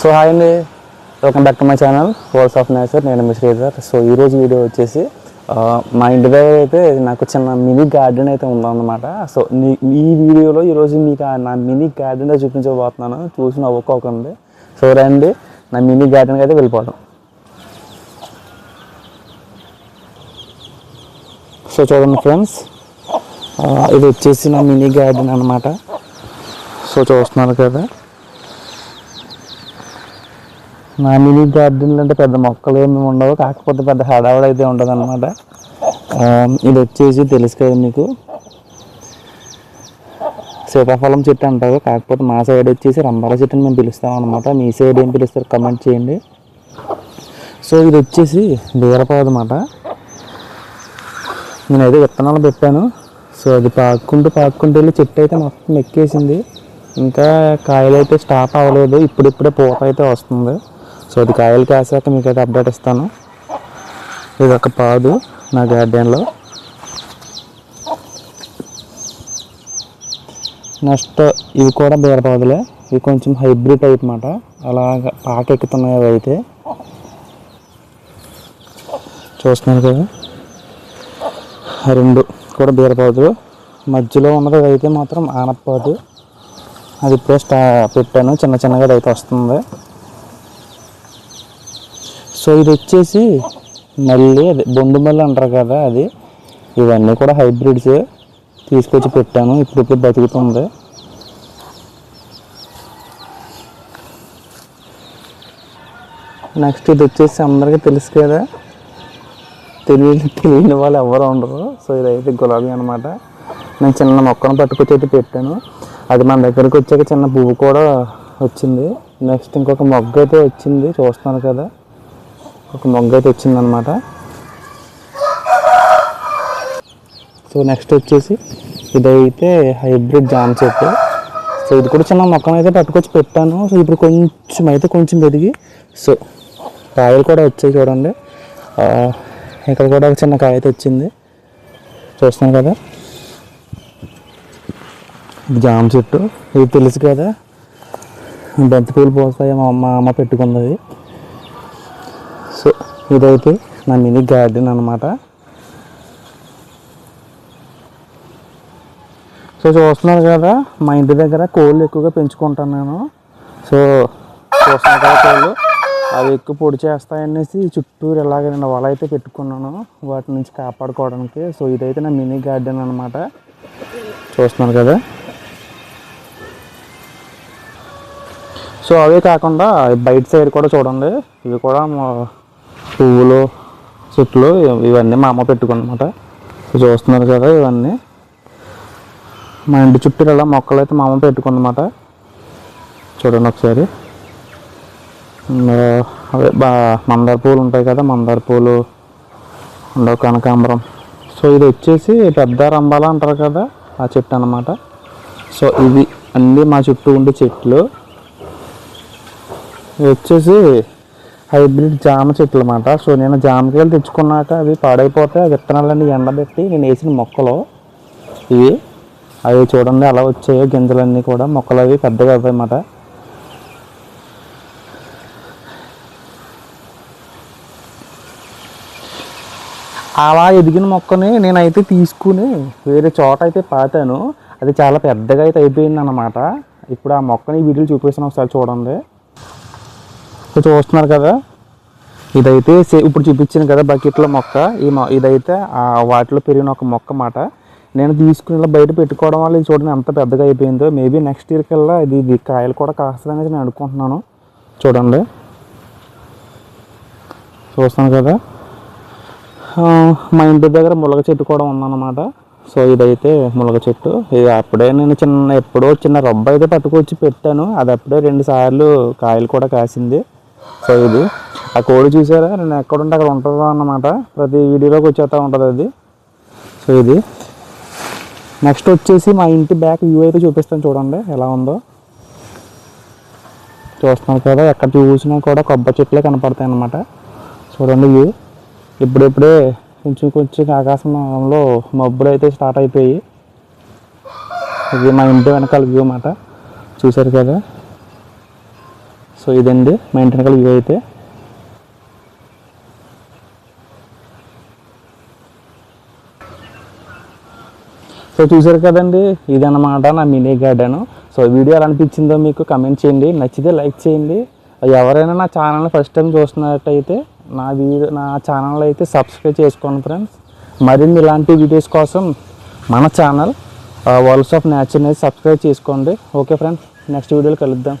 So hi అండి. Welcome back to my channel words of nature నేను మీ Sridhar. So ఈరోజు వీడియో వచ్చేసి మా ఇంటి దగ్గర అయితే నాకు చిన్న మినీ గార్డెన్ అయితే ఉందన్నమాట. సో ఈ వీడియోలో ఈరోజు మీకు నా మినీ గార్డెన్ చూపించబోతున్నాను. చూసి నవ్వుకోకండి. సో రండి నా మినీ గార్డెన్కి అయితే వెళ్ళిపోవడం సో చూడండి ఫ్రెండ్స్ ఇది వచ్చేసి నా మినీ గార్డెన్ అనమాట సో చూస్తున్నారు కదా. నా మినీ గార్డెన్లు అంటే పెద్ద మొక్కలు ఏమి ఉండవు కాకపోతే పెద్ద హడావుడు అయితే ఉండదు అనమాట ఇది వచ్చేసి తెలుసు కదా మీకు. సీతాఫలం చెట్టు అంటారు కాకపోతే మా సైడ్ వచ్చేసి రంబాల చెట్టు అని మేము పిలుస్తాం అనమాట మీ సైడ్ ఏం పిలుస్తారు కమెంట్ చేయండి. సో ఇది వచ్చేసి బీరపాదు అనమాట నేనైతే విత్తనాలు పెట్టాను. సో అది పాక్కుంటూ పాక్కుంటూ వెళ్ళి చెట్టు అయితే మొత్తం ఎక్కేసింది. ఇంకా కాయలు అయితే స్టాప్ అవ్వలేదు. ఇప్పుడిప్పుడే పూత అయితే వస్తుంది. సో అది కాయలు కాసాక మీకు అయితే అప్డేట్ ఇస్తాను. ఇది ఒక పాదు నా గార్డెన్లో. నెక్స్ట్ ఇవి కూడా బీరపాదులే ఇవి కొంచెం హైబ్రిడ్ టైప్ మాట. అలాగా పాక ఎక్కుతున్నాయి అవి అయితే. చూస్తున్నారు కదా? రెండు కూడా బీరపాదులు మధ్యలో ఉన్నది అయితే మాత్రం ఆనపాదు అది ఇప్పుడే స్టా పెట్టాను. చిన్న చిన్నగా అయితే వస్తుంది. సో ఇది వచ్చేసి మళ్ళీ అది బొండుమల్లి అంటారు కదా అది. ఇవన్నీ కూడా హైబ్రిడ్స్ తీసుకొచ్చి పెట్టాను. ఇప్పుడు ఇప్పుడు బతుకుతుంది. నెక్స్ట్ ఇది వచ్చేసి అందరికీ తెలుసు కదా. తెలియని తెలియని వాళ్ళు ఎవరు ఉండరు. సో ఇదైతే గులాబీ అనమాట నేను చిన్న మొక్కను పట్టుకొచ్చి అయితే పెట్టాను. అది మన దగ్గరికి వచ్చాక చిన్న పువ్వు కూడా వచ్చింది. నెక్స్ట్ ఇంకొక మొగ్గ అయితే వచ్చింది. చూస్తున్నాను కదా. ఒక మొగ్గ అయితే వచ్చిందనమాట. సో నెక్స్ట్ వచ్చేసి ఇదైతే హైబ్రిడ్ జామ చెట్టు. సో ఇది కూడా చిన్న మొక్కను అయితే పట్టుకొచ్చి పెట్టాను. సో ఇప్పుడు కొంచెం అయితే కొంచెం పెరిగి సో కాయలు కూడా వచ్చాయి చూడండి. ఇక్కడ కూడా ఒక చిన్న కాయ అయితే వచ్చింది. చూస్తున్నాం కదా? జామ చెట్టు. ఇది తెలుసు కదా? బంతిపూలు పోస్తాయి మా అమ్మ అమ్మ పెట్టుకున్నది. ఇదైతే నా మినీ గార్డెన్ అనమాట సో చూస్తున్నారు కదా మా ఇంటి దగ్గర కోళ్ళు ఎక్కువగా పెంచుకుంటాను నేను. సో చూస్తున్నారు కదా కోళ్ళు అవి ఎక్కువ పొడి చేస్తాయనేసి చుట్టూరు ఇలాగ నేను వల అయితే పెట్టుకున్నాను వాటి నుంచి కాపాడుకోవడానికి. సో ఇదైతే నా మినీ గార్డెన్ అనమాట చూస్తున్నారు కదా. సో అవే కాకుండా బయట సైడ్ కూడా చూడండి ఇవి కూడా పువ్వులు చెట్లు ఇవన్నీ మా అమ్మ పెట్టుకున్నమాట. చూస్తున్నారు కదా ఇవన్నీ. మా ఇంటి చుట్టూ ఇలా మొక్కలు అయితే మా అమ్మ పెట్టుకున్నమాట చూడండి ఒకసారి. అదే అవే బా మందార పూలు ఉంటాయి కదా మందార పూలు ఉండవు కనకాంబరం. సో ఇది వచ్చేసి పెద్ద రంబాల అంటారు కదా ఆ చెట్టు అనమాట సో ఇవి అన్నీ మా చుట్టూ ఉండే చెట్లు. వచ్చేసి హైబ్రిడ్ జామ చెట్లు అన్నమాట. సో నేను జామకాయలు తెచ్చుకున్నాక అవి పాడైపోతే ఆ విత్తనాలన్నీ ఎండబెట్టి నేను వేసిన మొక్కలు ఇవి. అవి చూడండి అలా వచ్చాయో గింజలన్నీ కూడా మొక్కలు అవి పెద్దగా అవ్వాయి అన్నమాట. అలా ఎదిగిన మొక్కని నేనైతే తీసుకుని వేరే చోట అయితే పాతాను. అది చాలా పెద్దగా అయితే అయిపోయింది అన్నమాట. ఇప్పుడు ఆ మొక్కని ఈ వీడియోలు చూపిస్తాను ఒకసారి చూడండి. చూస్తున్నారు కదా? ఇదైతే ఇప్పుడు చూపించాను కదా బకెట్లో మొక్క. ఈ ఇదైతే ఆ వాటిలో పెరిగిన ఒక మొక్క మాట నేను తీసుకుని బయట పెట్టుకోవడం వల్ల ఇది చూడండి ఎంత పెద్దగా అయిపోయిందో. మేబీ నెక్స్ట్ ఇయర్ కల్లా ఇది ఇది కాయలు కూడా కాస్తుంది అనేది నేను అనుకుంటున్నాను. చూడండి. చూస్తాను కదా? మా ఇంటి దగ్గర ములగ చెట్టు కూడా ఉందన్నమాట. సో ఇదైతే ములగ చెట్టు. ఇది అప్పుడే నేను చిన్న ఎప్పుడో చిన్న రొబ్బ అయితే పట్టుకొచ్చి పెట్టాను. అది అప్పుడే రెండు సార్లు కాయలు కూడా కాసింది. సో ఇది ఆ కోడి చూసారా? నేను ఎక్కడుంటే అక్కడ ఉంటుందో అన్నమాట. ప్రతి వీడియోలోకి వచ్చేస్తూ ఉంటుంది అది. సో ఇది. నెక్స్ట్ వచ్చేసి మా ఇంటి బ్యాక్ వ్యూ అయితే చూపిస్తాను చూడండి ఎలా ఉందో. చూస్తున్నారు కదా ఎక్కడ చూసినా కూడా కొబ్బరి చెట్లే కనపడతాయి అన్నమాట. చూడండి వ్యూ ఇప్పుడిప్పుడే కొంచెం కొంచెం ఆకాశంలో మబ్బులు అయితే స్టార్ట్ అయిపోయి ఇది మా ఇంటి వెనకాల వ్యూ అన్నమాట. చూశారు కదా? సో ఇదండి మా ఇంటి వెనకాల వ్యూ అయితే. సో చూసారు కదండి ఇదన్నమాట నా మినీ గార్డెన్ సో వీడియో ఎలా అనిపించిందో మీకు కమెంట్ చేయండి నచ్చితే లైక్ చేయండి. ఎవరైనా నా ఛానల్ ఫస్ట్ టైం చూస్తున్నట్టయితే నా వీడియో నా ఛానల్ అయితే సబ్స్క్రైబ్ చేసుకోండి ఫ్రెండ్స్ మరిన్ని ఇలాంటి వీడియోస్ కోసం మన ఛానల్ వరల్డ్స్ ఆఫ్ నేచర్ అనేది సబ్స్క్రైబ్ చేసుకోండి. ఓకే ఫ్రెండ్స్ నెక్స్ట్ వీడియోలో కలుద్దాం.